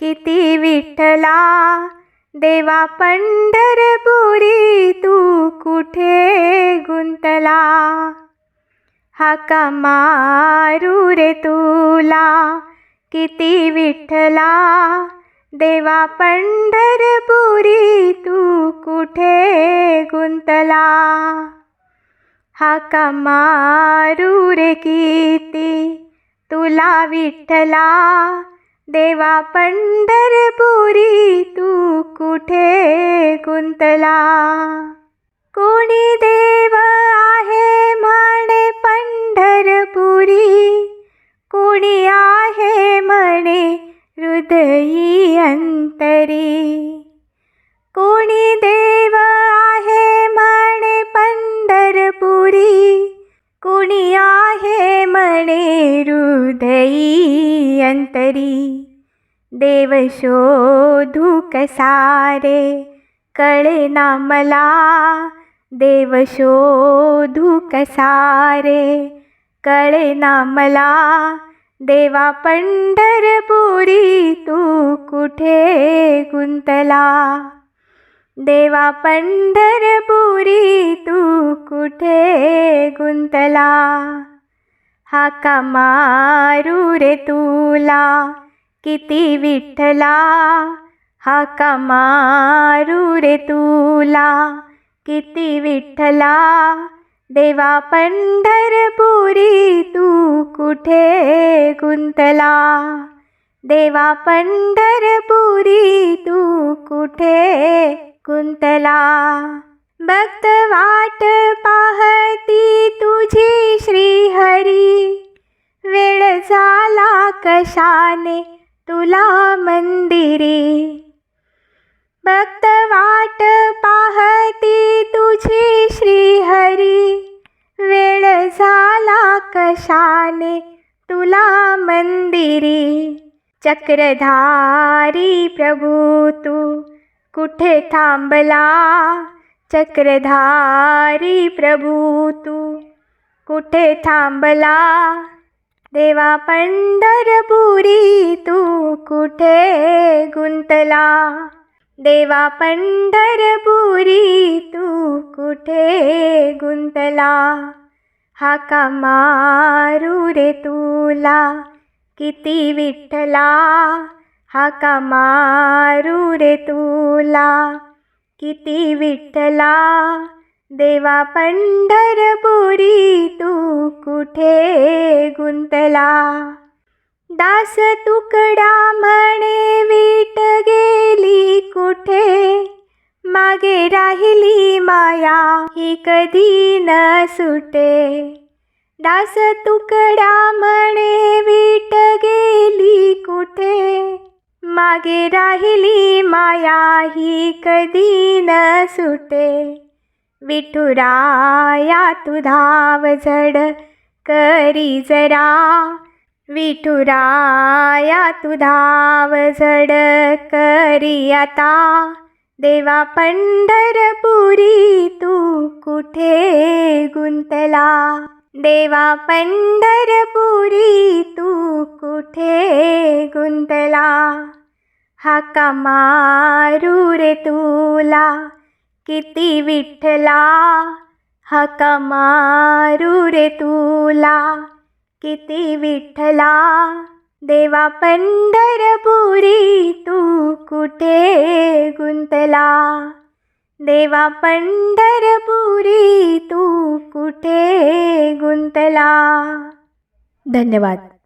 किती विठ्ठला देवा पंढरपुरी तू कुठे गुंतला? हाका मारू रे तुला? किती विठ्ठला देवा पंढरपुरी तू कुठे गुंतला? हाका मारू रे किती? तुला विठ्ठला देवा पंढरपुरी तू कुठे गुंतला? अंतरी देव शोधू कसारे कळे ना मला। देव शोधू कसारे कळे ना मला। देवा पंढरपुरी तू कुठे गुंतला? देवा पंढरपुरी तू कुठे गुंतला? हाका मारू रे तुला? किती विठ्ठला? हाका मारू रे तुला? किती विठ्ठला? देवा पंढरपुरी तू कुठे गुंतला? देवा पंढरपुरी तू कुठे गुंतला? भक्त वाट पाहती तुझी श्रीहरी. वेळ झाला कशाने तुला मंदिरी. भक्त वाट पाहती तुझी श्रीहरी. वेळ झाला कशाने तुला मंदिरी. चक्रधारी प्रभू तू कुठे थांबला? चक्रधारी प्रभू तू कुठे थांबला? देवा पंढरपुरी तू कुठे गुंतला? देवा पंढरपुरी तू कुठे गुंतला? हाका मारू रे तुला? किती विठ्ठला? हाका मारू रे तुला? किती विठ्ठला. देवा पंढरपुरी तू कुठे गुंतला? दास तुकडा म्हणे विट गेली कुठे? मागे राहिली माया ही कधी न सुटे. दास तुकडा म्हणे मागे राहिली माया ही कधी न सुटे. विठुराया तू धाव झड करी जरा. विठुराया तू धाव झड करी आता. देवा पंढरपुरी तू कुठे गुंतला? देवा पंढरपुरी तू कुठे गुंतला? हाका मारू रे तुला किती विठ्ठला. हाका मारू रे तुला किती विठ्ठला. देवा पंढरपुरी तू कुठे गुंतला. देवा पंढरपुरी तू कुठे गुंतला. धन्यवाद.